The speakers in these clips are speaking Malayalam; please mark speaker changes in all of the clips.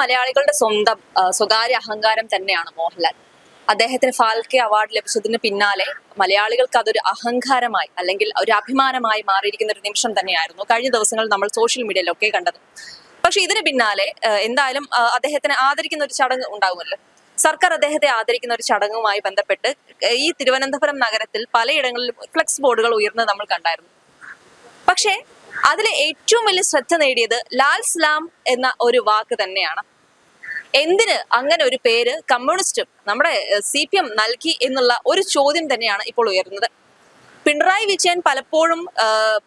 Speaker 1: മലയാളികളുടെ സ്വന്തം സ്വകാര്യ അഹങ്കാരം തന്നെയാണ് മോഹൻലാൽ. അദ്ദേഹത്തിന് ഫാൽക്കെ അവാർഡ് ലഭിച്ചതിന് പിന്നാലെ മലയാളികൾക്ക് അതൊരു അഹങ്കാരമായി അല്ലെങ്കിൽ ഒരു അഭിമാനമായി മാറിയിരിക്കുന്ന ഒരു നിമിഷം തന്നെയായിരുന്നു കഴിഞ്ഞ ദിവസങ്ങൾ നമ്മൾ സോഷ്യൽ മീഡിയയിലൊക്കെ കണ്ടത്. പക്ഷെ ഇതിന് പിന്നാലെ എന്തായാലും അദ്ദേഹത്തിന് ആദരിക്കുന്ന ഒരു ചടങ്ങ് ഉണ്ടാകുമല്ലോ. സർക്കാർ അദ്ദേഹത്തെ ആദരിക്കുന്ന ഒരു ചടങ്ങുമായി ബന്ധപ്പെട്ട് ഈ തിരുവനന്തപുരം നഗരത്തിൽ പലയിടങ്ങളിലും ഫ്ലെക്സ് ബോർഡുകൾ ഉയർന്നത് നമ്മൾ കണ്ടായിരുന്നു. പക്ഷേ അതിൽ ഏറ്റവും വലിയ ശ്രദ്ധ നേടിയത് ലാൽ സ്ലാം എന്ന ഒരു വാക്ക് തന്നെയാണ്. എന്തിന് അങ്ങനെ ഒരു പേര് കമ്മ്യൂണിസ്റ്റും നമ്മുടെ സി പി എം നൽകി എന്നുള്ള ഒരു ചോദ്യം തന്നെയാണ് ഇപ്പോൾ ഉയർന്നത് പിണറായി വിജയൻ പലപ്പോഴും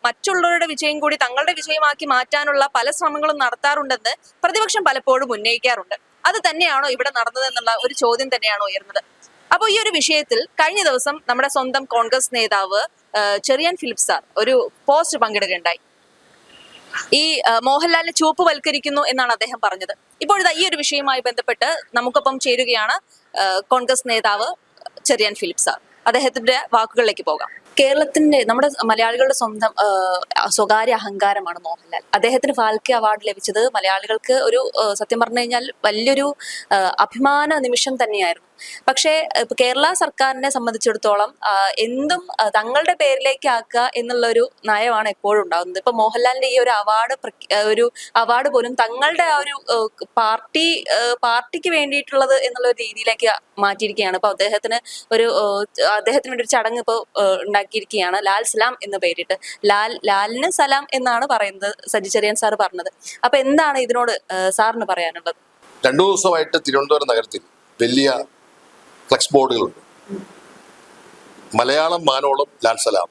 Speaker 1: മറ്റുള്ളവരുടെ വിജയം കൂടി തങ്ങളുടെ വിജയമാക്കി മാറ്റാനുള്ള പല ശ്രമങ്ങളും നടത്താറുണ്ടെന്ന് പ്രതിപക്ഷം പലപ്പോഴും ഉന്നയിക്കാറുണ്ട്. അത് തന്നെയാണോ ഇവിടെ നടന്നതെന്നുള്ള ഒരു ചോദ്യം തന്നെയാണ് ഉയർന്നത് അപ്പോൾ ഈ ഒരു വിഷയത്തിൽ കഴിഞ്ഞ ദിവസം നമ്മുടെ സ്വന്തം കോൺഗ്രസ് നേതാവ് ചെറിയാൻ ഫിലിപ്പ് സാർ ഒരു പോസ്റ്റ് പങ്കിടുകയുണ്ടായി. ഈ മോഹൻലാലിനെ ചുവപ്പ് വൽക്കരിക്കുന്നു എന്നാണ് അദ്ദേഹം പറഞ്ഞത്. ഇപ്പോഴിതാ ഈ ഒരു വിഷയവുമായി ബന്ധപ്പെട്ട് നമുക്കൊപ്പം ചേരുകയാണ് കോൺഗ്രസ് നേതാവ് ചെറിയാൻ ഫിലിപ്പ് സാർ. അദ്ദേഹത്തിന്റെ വാക്കുകളിലേക്ക് പോകാം. കേരളത്തിന്റെ നമ്മുടെ മലയാളികളുടെ സ്വന്തം സ്വകാര്യ അഹങ്കാരമാണ് മോഹൻലാൽ. അദ്ദേഹത്തിന് ഫാൽക്കെ അവാർഡ് ലഭിച്ചത് മലയാളികൾക്ക് ഒരു സത്യം പറഞ്ഞു കഴിഞ്ഞാൽ വലിയൊരു അഭിമാന നിമിഷം തന്നെയായിരുന്നു. പക്ഷേ കേരള സർക്കാരിനെ സംബന്ധിച്ചിടത്തോളം എന്തും തങ്ങളുടെ പേരിലേക്ക് ആക്കുക എന്നുള്ള ഒരു നയമാണ് എപ്പോഴും ഉണ്ടാകുന്നത്. ഇപ്പൊ മോഹൻലാലിന്റെ ഈ ഒരു അവാർഡ് ഒരു അവാർഡ് പോലും തങ്ങളുടെ ആ ഒരു പാർട്ടി പാർട്ടിക്ക് വേണ്ടിയിട്ടുള്ളത് എന്നുള്ള രീതിയിലേക്ക് മാറ്റിയിരിക്കുകയാണ്. ഇപ്പൊ അദ്ദേഹത്തിന് ഒരു അദ്ദേഹത്തിന് വേണ്ടി ഒരു ചടങ്ങ് ഇപ്പോൾ ഉണ്ടാക്കിയിരിക്കുകയാണ്. ലാൽ സലാം എന്ന് പേരിട്ട്. ലാൽ ലാലിന് സലാം എന്നാണ് പറയുന്നത് സജി ചെറിയാൻ സാർ പറഞ്ഞത്. അപ്പൊ എന്താണ് ഇതിനോട് സാറിന് പറയാനുള്ളത്?
Speaker 2: രണ്ടു ദിവസമായിട്ട് തിരുവനന്തപുരം നഗരത്തിൽ വലിയ ഫ്ലെക്സ് ബോർഡുകളുണ്ട്. മലയാളം മാനോളം ലാൽ സലാം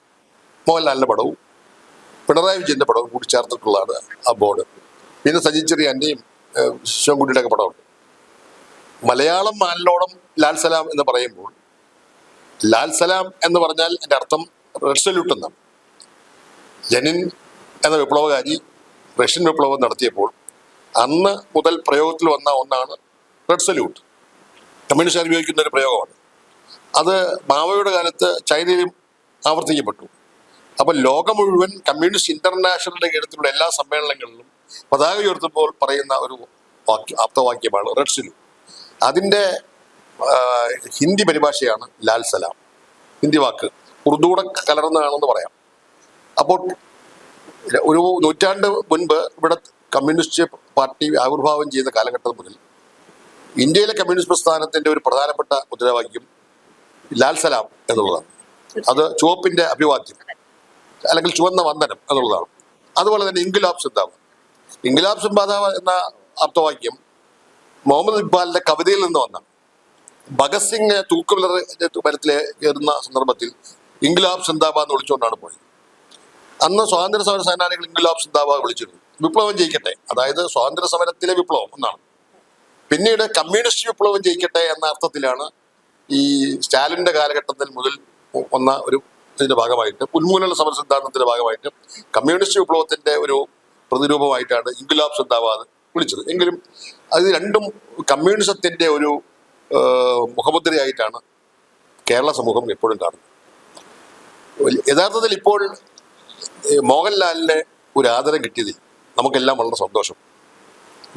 Speaker 2: മോഹൻലാലിന്റെ പടവും പിണറായി വിജയന്റെ പടവും കൂടി ചേർത്തിട്ടുള്ളതാണ് ആ ബോർഡ്. പിന്നെ സജി ചെറിയാന്റെയും ഏഹ്, ശിവൻകുട്ടിയുടെ ഒക്കെ പടമുണ്ട്. മലയാളം മാനിലോളം ലാൽ സലാം എന്ന് പറയുമ്പോൾ ലാൽ സലാം എന്ന് പറഞ്ഞാൽ എന്റെ അർത്ഥം റെഡ് സല്യൂട്ട് എന്നാണ് ജനിൻ എന്ന വിപ്ലവകാരി റഷ്യൻ വിപ്ലവം നടത്തിയപ്പോൾ അന്ന് മുതൽ പ്രയോഗത്തിൽ വന്ന ഒന്നാണ് റെഡ് സല്യൂട്ട്. കമ്മ്യൂണിസ്റ്റുകാർ ഉപയോഗിക്കുന്ന ഒരു പ്രയോഗമാണ്. അത് മാവോയുടെ കാലത്ത് ചൈനയിലും ആവർത്തിക്കപ്പെട്ടു. അപ്പോൾ ലോകം മുഴുവൻ കമ്മ്യൂണിസ്റ്റ് ഇന്റർനാഷണലിന്റെ കീഴത്തിലുള്ള എല്ലാ സമ്മേളനങ്ങളിലും പതാക ഉയർത്തുമ്പോൾ പറയുന്ന ഒരു വാക്യം ആപ്തവാക്യമാണ് റെഡ് സിലു. അതിന്റെ ഹിന്ദി പരിഭാഷയാണ് ലാൽ സലാം. ഹിന്ദി വാക്ക്. ഉറുദൂടെ കലർന്നതാണെന്ന് പറയാം. അപ്പോൾ ഒരു നൂറ്റാണ്ട് മുൻപ് ഇവിടെ കമ്മ്യൂണിസ്റ്റ് പാർട്ടി ആവിർഭാവം ചെയ്ത കാലഘട്ടം മുതൽ ഇന്ത്യയിലെ കമ്മ്യൂണിസ്റ്റ് പ്രസ്ഥാനത്തിന്റെ ഒരു പ്രധാനപ്പെട്ട മുദ്രാവാക്യം ലാൽ സലാം എന്നുള്ളതാണ്. അത് ചുവപ്പിന്റെ അഭിവാദ്യം അല്ലെങ്കിൽ ചുവന്ന വന്ദനം എന്നുള്ളതാണ്. അതുപോലെ തന്നെ ഇൻഗുലാബ് സിന്ധാവ് ഇൻഗുലാബ് സിംബാദാവ് എന്ന ആപ്തവാക്യം മുഹമ്മദ് ഇക്ബാലിന്റെ കവിതയിൽ നിന്ന് വന്ന ഭഗത് സിംഗ് തൂക്കുവിലറിന്റെ മരത്തിലെ കയറുന്ന സന്ദർഭത്തിൽ ഇൻഗുലാബ് സിന്ദാബാദ് എന്ന് വിളിച്ചുകൊണ്ടാണ് പോയത്. അന്ന് സ്വാതന്ത്ര്യ സമര സേനാനികൾ ഇൻഗുലാബ് സിന്ദാബാദ് വിളിച്ചിരുന്നു. വിപ്ലവം ജയിക്കട്ടെ. അതായത് സ്വാതന്ത്ര്യ സമരത്തിലെ വിപ്ലവം എന്നാണ്. പിന്നീട് കമ്മ്യൂണിസ്റ്റ് വിപ്ലവം ജയിക്കട്ടെ എന്ന അർത്ഥത്തിലാണ് ഈ സ്റ്റാലിന്റെ കാലഘട്ടത്തിൽ മുതൽ വന്ന ഒരു ഇതിന്റെ ഭാഗമായിട്ട് ഉന്മൂലന സമര സിദ്ധാന്തത്തിന്റെ ഭാഗമായിട്ട് കമ്മ്യൂണിസ്റ്റ് വിപ്ലവത്തിന്റെ ഒരു പ്രതിരൂപമായിട്ടാണ് ഇൻഗുലാബ് സിദ്ധാബാദ് വിളിച്ചത്. എങ്കിലും അത് രണ്ടും കമ്മ്യൂണിസത്തിന്റെ ഒരു മുഖമുദ്രയായിട്ടാണ് കേരള സമൂഹം എപ്പോഴും കാണുന്നത്. യഥാർത്ഥത്തിൽ ഇപ്പോൾ മോഹൻലാലിന് ഒരു ആദരം കിട്ടിയതിൽ നമുക്കെല്ലാം വളരെ സന്തോഷം.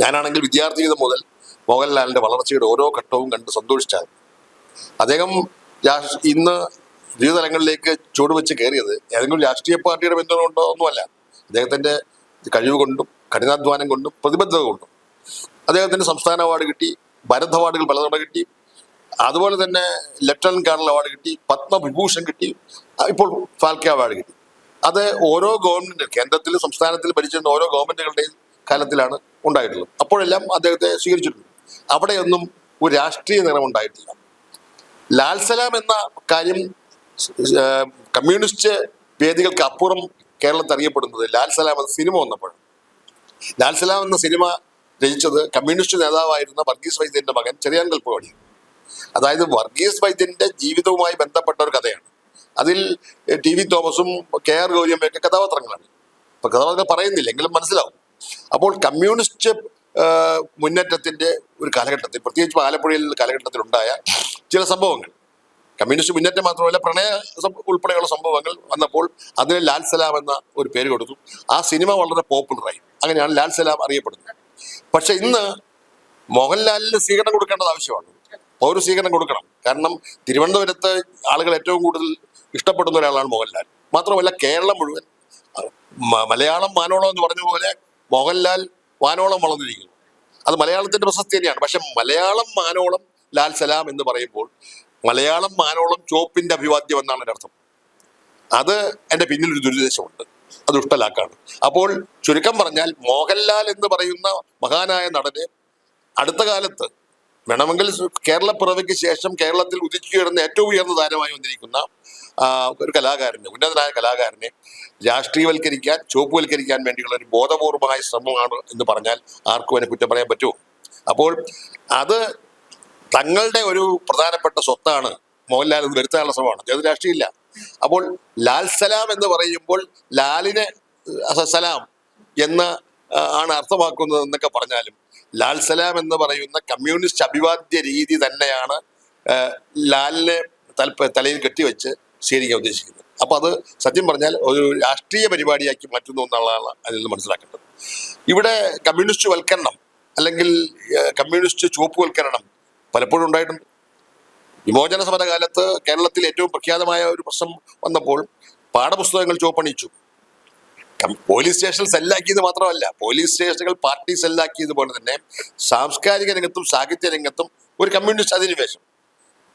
Speaker 2: ഞാനാണെങ്കിൽ വിദ്യാർത്ഥി മുതൽ മോഹൻലാലിന്റെ വളർച്ചയുടെ ഓരോ ഘട്ടവും കണ്ട് സന്തോഷിച്ചാൽ അദ്ദേഹം ഇന്ന് ജീവിതതലങ്ങളിലേക്ക് ചുവടുവെച്ച് കയറിയത് ഏതെങ്കിലും രാഷ്ട്രീയ പാർട്ടിയുടെ പിന്തുണ ഒന്നുമല്ല. അദ്ദേഹത്തിന്റെ കഴിവ് കൊണ്ടും കഠിനാധ്വാനം കൊണ്ടും പ്രതിബദ്ധത കൊണ്ടും അദ്ദേഹത്തിന് സംസ്ഥാന അവാർഡ് കിട്ടി ഭരത് അവാർഡുകൾ പലതവണ കിട്ടി. അതുപോലെ തന്നെ ലെഫ്റ്റനന്റ് കേണൽ അവാർഡ് കിട്ടി പത്മവിഭൂഷൺ കിട്ടി ഇപ്പോൾ ഫാൽക്കെ അവാർഡ് കിട്ടി. അത് ഓരോ ഗവൺമെന്റ് കേന്ദ്രത്തിലും സംസ്ഥാനത്തിലും ഭരിച്ചിരുന്ന ഓരോ ഗവൺമെന്റുകളുടെയും കാലത്തിലാണ് ഉണ്ടായിട്ടുള്ളത്. അപ്പോഴെല്ലാം അദ്ദേഹത്തെ സ്വീകരിച്ചിട്ടുണ്ട്. അവിടെയൊന്നും ഒരു രാഷ്ട്രീയ നിറമുണ്ടായിട്ടില്ല ലാൽ സലാം എന്ന കാര്യം കമ്മ്യൂണിസ്റ്റ് വേദികൾക്ക് അപ്പുറം കേരളത്തിൽ അറിയപ്പെടുന്നത് ലാൽ സലാം എന്ന സിനിമ വന്നപ്പോൾ ലാൽ സലാം എന്ന സിനിമ രചിച്ചത് കമ്മ്യൂണിസ്റ്റ് നേതാവായിരുന്ന വർഗീസ് വൈദ്യന്റെ മകൻ ചെറിയാൻ കൽപ്പവാടിയാണ് അതായത് വർഗീസ് വൈദ്യന്റെ ജീവിതവുമായി ബന്ധപ്പെട്ട ഒരു കഥയാണ്. അതിൽ ടി വി തോമസും കെ ആർ ഗൗരിയമ്മയൊക്കെ കഥാപാത്രങ്ങളാണ്. ഇപ്പൊ കഥാപാത്രങ്ങൾ പറയുന്നില്ല എങ്കിലും മനസ്സിലാവും. അപ്പോൾ കമ്മ്യൂണിസ്റ്റ് ആ, മുന്നേറ്റത്തിന്റെ ഒരു കാലഘട്ടത്തിൽ പ്രത്യേകിച്ച് ആലപ്പുഴയിൽ കാലഘട്ടത്തിലുണ്ടായ ചില സംഭവങ്ങൾ. കമ്മ്യൂണിസ്റ്റ് മുന്നേറ്റം മാത്രമല്ല പ്രണയ ഉൾപ്പെടെയുള്ള സംഭവങ്ങൾ വന്നപ്പോൾ അതിന് ലാൽ സലാം എന്ന ഒരു പേര് കൊടുത്തു. ആ സിനിമ വളരെ പോപ്പുലറായി. അങ്ങനെയാണ് ലാൽ സലാം അറിയപ്പെടുന്നത്. പക്ഷെ ഇന്ന് മോഹൻലാലിന് സ്വീകരണം കൊടുക്കേണ്ടത് ആവശ്യമാണ്. പൗര സ്വീകരണം കൊടുക്കണം. കാരണം തിരുവനന്തപുരത്ത് ആളുകൾ ഏറ്റവും കൂടുതൽ ഇഷ്ടപ്പെടുന്ന ഒരാളാണ് മോഹൻലാൽ. മാത്രമല്ല കേരളം മുഴുവൻ മലയാളം മാനോളം എന്ന് പറഞ്ഞ പോലെ മോഹൻലാൽ വാനോളം വളർന്നിരിക്കുന്നു. അത് മലയാളത്തിന്റെ പ്രശസ്തി തന്നെയാണ്. പക്ഷെ മലയാളം മാനോളം ലാൽ സലാം എന്ന് പറയുമ്പോൾ മലയാളം മാനോളം ചോപ്പിന്റെ അഭിവാദ്യം എന്നാണ് എന്റെ അർത്ഥം. അത് എന്റെ പിന്നിൽ ഒരു ദുരുദ്ദേശമുണ്ട്. അത് ഇഷ്ടലാക്കാണ് അപ്പോൾ ചുരുക്കം പറഞ്ഞാൽ മോഹൻലാൽ എന്ന് പറയുന്ന മഹാനായ നടന് അടുത്ത കാലത്ത് വേണമെങ്കിൽ കേരളപ്പിറവിക്ക് ശേഷം കേരളത്തിൽ ഉദിച്ചുയർന്ന ഏറ്റവും ഉയർന്ന താരമായി വന്നിരിക്കുന്ന ഒരു കലാകാരനെ ഉന്നതനായ കലാകാരനെ രാഷ്ട്രീയവൽക്കരിക്കാൻ ചുവപ്പുവൽക്കരിക്കാൻ വേണ്ടിയുള്ള ഒരു ബോധപൂർവമായ ശ്രമമാണ് എന്ന് പറഞ്ഞാൽ ആർക്കും അതിനെ കുറ്റം പറയാൻ പറ്റുമോ അപ്പോൾ അത് തങ്ങളുടെ ഒരു പ്രധാനപ്പെട്ട സ്വത്താണ്. മോഹൻലാൽ എന്ന് വരുത്താനുള്ള ശ്രമമാണ്. അത് രാഷ്ട്രീയമില്ല. അപ്പോൾ ലാൽ സലാം എന്ന് പറയുമ്പോൾ ലാലിനെ സലാം എന്ന് ആണ് അർത്ഥമാക്കുന്നത് എന്നൊക്കെ പറഞ്ഞാലും ലാൽ സലാം എന്ന് പറയുന്ന കമ്മ്യൂണിസ്റ്റ് അഭിവാദ്യ രീതി തന്നെയാണ് ലാലിനെ തലയിൽ കെട്ടിവെച്ച് സ്വീകരിക്കാൻ ഉദ്ദേശിക്കുന്നത് അപ്പോൾ അത് സത്യം പറഞ്ഞാൽ ഒരു രാഷ്ട്രീയ പരിപാടിയാക്കി മാറ്റുന്നു എന്നുള്ളതാണ് അതിൽ നിന്ന് മനസ്സിലാക്കേണ്ടത്. ഇവിടെ കമ്മ്യൂണിസ്റ്റ് വൽക്കരണം അല്ലെങ്കിൽ കമ്മ്യൂണിസ്റ്റ് ചുവപ്പുവൽക്കരണം പലപ്പോഴും ഉണ്ടായിട്ടുണ്ട്. വിമോചന സമര കാലത്ത് കേരളത്തിൽ ഏറ്റവും പ്രഖ്യാതമായ ഒരു പ്രശ്നം വന്നപ്പോൾ പാഠപുസ്തകങ്ങൾ ചുവപ്പണിയിച്ചു. പോലീസ് സ്റ്റേഷൻ സെല്ലാക്കിയത് മാത്രമല്ല പോലീസ് സ്റ്റേഷനുകൾ പാർട്ടി സെല്ലാക്കിയതുപോലെ തന്നെ സാംസ്കാരിക രംഗത്തും സാഹിത്യ രംഗത്തും ഒരു കമ്മ്യൂണിസ്റ്റ് അധിനിവേശം.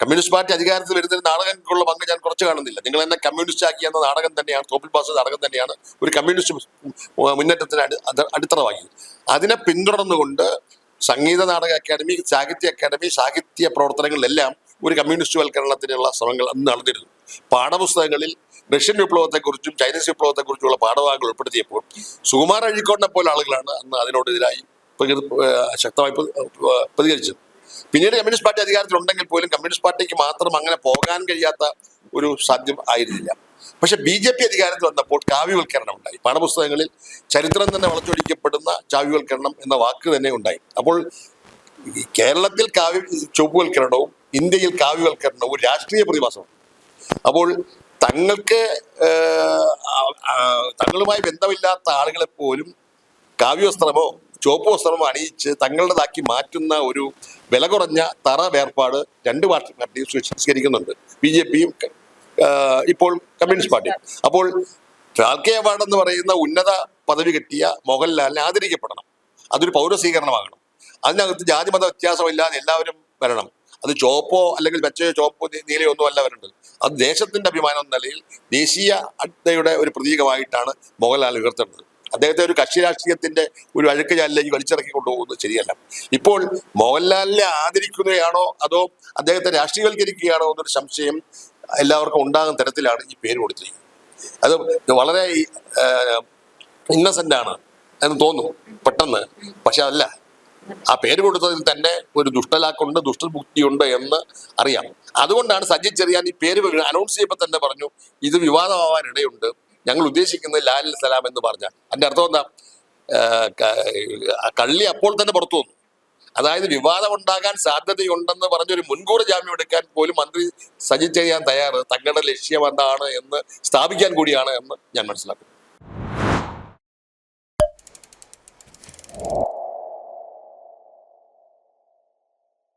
Speaker 2: കമ്മ്യൂണിസ്റ്റ് പാർട്ടി അധികാരത്തിൽ വരുന്നതിന് നാടകങ്ങൾക്കുള്ള പങ്ക് ഞാൻ കുറച്ച് കാണുന്നില്ല. നിങ്ങൾ എന്നെ കമ്മ്യൂണിസ്റ്റ് ആക്കി എന്ന നാടകം തന്നെയാണ് തോപ്പിൽ പാസ് നാടകം തന്നെയാണ് ഒരു കമ്മ്യൂണിസ്റ്റ് മുന്നേറ്റത്തിന് അടിത്തറവാക്കി അതിനെ പിന്തുടർന്നുകൊണ്ട് സംഗീത നാടക അക്കാദമി സാഹിത്യ അക്കാദമി സാഹിത്യ പ്രവർത്തനങ്ങളിലെല്ലാം ഒരു കമ്മ്യൂണിസ്റ്റ് വൽക്കരണത്തിനുള്ള ശ്രമങ്ങൾ അന്ന് നടന്നിരുന്നു. പാഠപുസ്തകങ്ങളിൽ റഷ്യൻ വിപ്ലവത്തെക്കുറിച്ചും ചൈനീസ് വിപ്ലവത്തെക്കുറിച്ചുള്ള പാഠഭാഗങ്ങൾ ഉൾപ്പെടുത്തിയപ്പോൾ സുകുമാർ അഴീക്കോടിനെ പോലെ ആളുകളാണ് അന്ന് അതിനോടെതിരായി ശക്തമായി പ്രതികരിച്ചത്. പിന്നീട് കമ്മ്യൂണിസ്റ്റ് പാർട്ടി അധികാരത്തിലുണ്ടെങ്കിൽ പോലും കമ്മ്യൂണിസ്റ്റ് പാർട്ടിക്ക് മാത്രം അങ്ങനെ പോകാൻ കഴിയാത്ത ഒരു സാധ്യം ആയിരുന്നില്ല. പക്ഷെ ബി ജെ പി അധികാരത്തിൽ വന്നപ്പോൾ കാവ്യവൽക്കരണം ഉണ്ടായി. പാഠപുസ്തകങ്ങളിൽ ചരിത്രം തന്നെ വളച്ചൊടിക്കപ്പെടുന്ന കാവ്യവൽക്കരണം എന്ന വാക്ക് തന്നെ ഉണ്ടായി. അപ്പോൾ കേരളത്തിൽ കാവ്യ ചുവപ്പുവൽക്കരണവും ഇന്ത്യയിൽ കാവ്യവൽക്കരണവും രാഷ്ട്രീയ പ്രതിഭാസമാണ്. അപ്പോൾ തങ്ങൾക്ക് തങ്ങളുമായി ബന്ധമില്ലാത്ത ആളുകളെ പോലും കാവ്യവസ്ത്രമോ ചുവപ്പ് വസ്ത്രമോ അണിയിച്ച് തങ്ങളുടേതാക്കി മാറ്റുന്ന ഒരു വില കുറഞ്ഞ തറ വേർപാട് രണ്ട് പാർട്ടി സ്വീകരിക്കുന്നുണ്ട്. ബി ജെ പിയും ഇപ്പോൾ കമ്മ്യൂണിസ്റ്റ് പാർട്ടി. അപ്പോൾ ഫാൽക്കെ അവാർഡ് എന്ന് പറയുന്ന ഉന്നത പദവി കിട്ടിയ മോഹൻലാലിനെ ആദരിക്കപ്പെടണം. അതൊരു പൗരസ്വീകരണമാകണം. അതിനകത്ത് ജാതി മത വ്യത്യാസമില്ലാതെ എല്ലാവരും വരണം. അത് ചോപ്പോ അല്ലെങ്കിൽ വെച്ചയോ ചോപ്പോ നീലയോ ഒന്നും അല്ല വരേണ്ടത്. അത് ദേശത്തിന്റെ അഭിമാനം എന്ന നിലയിൽ ദേശീയ അഡ്ഡയുടെ ഒരു പ്രതീകമായിട്ടാണ് മോഹൻലാൽ ഉയർത്തേണ്ടത്. അദ്ദേഹത്തെ ഒരു കക്ഷി രാഷ്ട്രീയത്തിന്റെ ഒരു അഴുക്ക് ചാലിലേക്ക് വലിച്ചിറക്കി കൊണ്ടുപോകുന്നത് ശരിയല്ല. ഇപ്പോൾ മോഹൻലാലിനെ ആദരിക്കുകയാണോ അതോ അദ്ദേഹത്തെ രാഷ്ട്രീയവൽക്കരിക്കുകയാണോ എന്നൊരു സംശയം എല്ലാവർക്കും ഉണ്ടാകുന്ന തരത്തിലാണ് ഈ പേര് കൊടുത്തിരിക്കുന്നത്. അത് വളരെ ഇന്നസെന്റ് ആണ് എന്ന് തോന്നും പെട്ടെന്ന്. പക്ഷെ അതല്ല ആ പേര് കൊടുത്തതിൽ തന്നെ ഒരു ദുഷ്ടലാക്കുണ്ട് ദുഷ്ടബുദ്ധിയുണ്ട് എന്ന് അറിയാം. അതുകൊണ്ടാണ് സജി ചെറിയാൻ ഈ പേര് അനൗൺസ് ചെയ്യുമ്പോൾ തന്നെ പറഞ്ഞു ഇത് വിവാദമാവാൻ ഇടയുണ്ട് ഞങ്ങൾ ഉദ്ദേശിക്കുന്നത് ലാലിൽ സലാം എന്ന് പറഞ്ഞ അതിന്റെ അർത്ഥം എന്താ? കള്ളി അപ്പോൾ തന്നെ പുറത്തു വന്നു. അതായത് വിവാദം ഉണ്ടാകാൻ സാധ്യതയുണ്ടെന്ന് പറഞ്ഞൊരു മുൻകൂർ ജാമ്യം എടുക്കാൻ പോലും മന്ത്രി സജി ചെയ്യാൻ തയ്യാറ്. തങ്ങളുടെ ലക്ഷ്യം എന്താണ് എന്ന് സ്ഥാപിക്കാൻ കൂടിയാണ് എന്ന് ഞാൻ മനസ്സിലാക്കുന്നു.